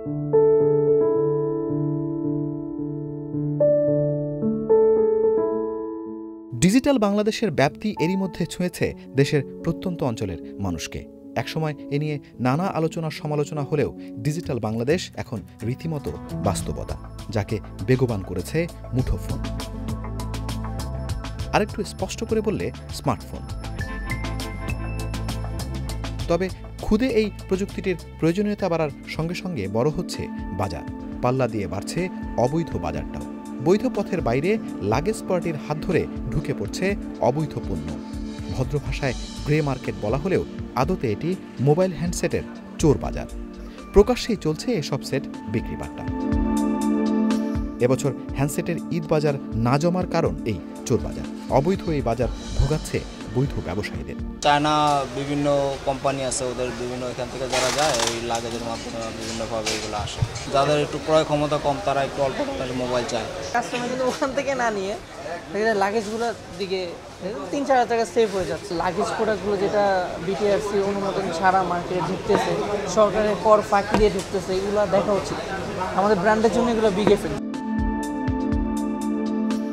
Digital বাংলাদেশের ব্যাপ্তি এরই মধ্যে ছুঁয়েছে দেশের প্রত্যন্ত অঞ্চলের মানুষকে। একসময় এ নিয়ে নানা আলোচনা সমালোচনা হলেও ডিজিটাল বাংলাদেশ এখন রীতিমতো বাস্তবতা, যাকে বেগবান করেছে মুঠোফোন। আরেকটু স্পষ্ট করে বললে, স্মার্টফোন। তবে খুদে এই প্রযুক্তিটির প্রয়োজনীয়তা বাড়ার সঙ্গে সঙ্গে বড় হচ্ছে বাজার। পাল্লা দিয়ে বাড়ছে অবৈধ বাজারটাও। বৈধ পথের বাইরে লাগেজ পার্টির হাত ধরে ঢুকে পড়ছে অবৈধ পণ্য। ভদ্র ভাষায় গ্রে মার্কেট বলা হলেও আদতে এটি মোবাইল হ্যান্ডসেটের চোর বাজার। প্রকাশ্যেই চলছে এসব সেট বিক্রি বাট্টা। এবছর হ্যান্ডসেটের ঈদ বাজার না জমার কারণ এই চোর বাজার। অবৈধ এই বাজার ভোগাচ্ছে বৈধ ব্যবসায়ীদের। চায়না বিভিন্ন কোম্পানি আছে ওদের বিভিন্ন এখান থেকে যারা যায় ওই লাগেজের মাধ্যমে বিভিন্নভাবে এগুলো আসে। যাদের একটু ক্রয় ক্ষমতা কম তারা একটু অল্প মোবাইল চায়। কাস্টমার কিন্তু ওখান থেকে না নিয়ে লাগেজগুলোর দিকে তিন চার হাজার টাকা সেভ হয়ে যাচ্ছে। লাগেজ প্রোডাক্টগুলো যেটা বিটিআরসি অনুমোদন ছাড়া মার্কেটে ঢুকতেছে সরকারের কর ফাঁকি দিয়ে ঢুকতেছে এগুলো দেখা উচিত আমাদের ব্র্যান্ডের জন্য এগুলো বিগে ফেল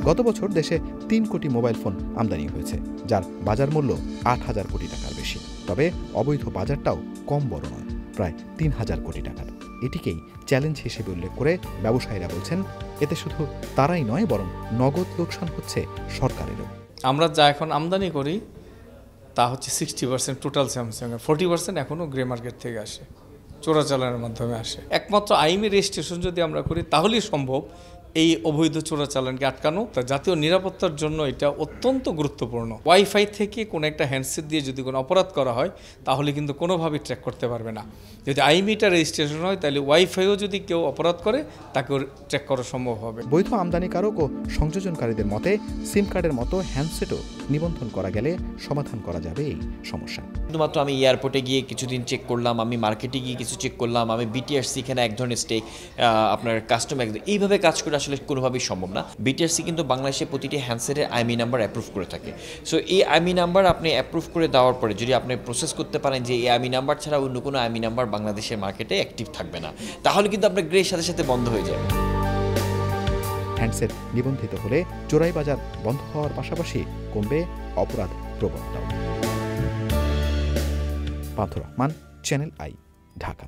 গত বছর দেশে তিন কোটি মোবাইল ফোন আমদানি হয়েছে, যার বাজার মূল্য আট হাজার কোটি টাকার বেশি। তবে অবৈধ বাজারটাও কম বড় নয়, প্রায় তিন হাজার কোটি টাকার। এটিকেই চ্যালেঞ্জ হিসেবে উল্লেখ করে ব্যবসায়ীরা বলছেন, এতে শুধু তারাই নয়, বরং নগদ লোকসান হচ্ছে সরকারেরও। আমরা যা এখন আমদানি করি, তা হচ্ছে sixty percent total Samsung forty percent এখনও গ্রে মার্কেট থেকে আসে, চোরাচালানের মাধ্যমে আসে। একমাত্র আইমি রেজিস্ট্রেশন যদি আমরা করি, তাহলেই সম্ভব এই অবৈধ চোরাচালানকে আটকানো তা জাতীয় নিরাপত্তার জন্য এটা অত্যন্ত গুরুত্বপূর্ণ। ওয়াইফাই থেকে কোনো একটা হ্যান্ডসেট দিয়ে যদি কোনো অপরাধ করা হয় তাহলে কিন্তু কোনোভাবেই ট্র্যাক করতে পারবে না। যদি আইমিটা রেজিস্ট্রেশন হয় তাহলে ওয়াইফাইও যদি কেউ অপরাধ করে তাকেও ট্র্যাক করা সম্ভব হবে। বৈধ আমদানিকারক ও সংযোজনকারীদের মতে সিম কার্ডের মতো হ্যান্ডসেটও নিবন্ধন করা গেলে সমাধান করা যাবে এই সমস্যা। শুধুমাত্র আমি এয়ারপোর্টে গিয়ে কিছুদিন চেক করলাম আমি মার্কেটে গিয়ে কিছু চেক করলাম আমি বিটিআরসি এখানে এক ধরনের স্টেক আপনার কাস্টম এইভাবে কাজ করে আসলে কোনোভাবেই সম্ভব না। বিটিআরসি কিন্তু বাংলাদেশে প্রতিটি হ্যান্ডসেটের আইমি নাম্বার অ্যাপ্রুভ করে থাকে। সো এই আইমি নাম্বার আপনি অ্যাপ্রুভ করে দেওয়ার পরে যদি আপনি প্রসেস করতে পারেন যে এই আইমি নাম্বার ছাড়া অন্য কোনো আইমি নাম্বার বাংলাদেশের মার্কেটে অ্যাক্টিভ থাকবে না, তাহলে কিন্তু আপনার গ্রের সাথে সাথে বন্ধ হয়ে যাবে। হ্যান্ডসেট নিবন্ধিত হলে চোরাই বাজার বন্ধ হওয়ার পাশাপাশি কমবে অপরাধ প্রবণতাও। Pantha Rahman channel I Dhaka.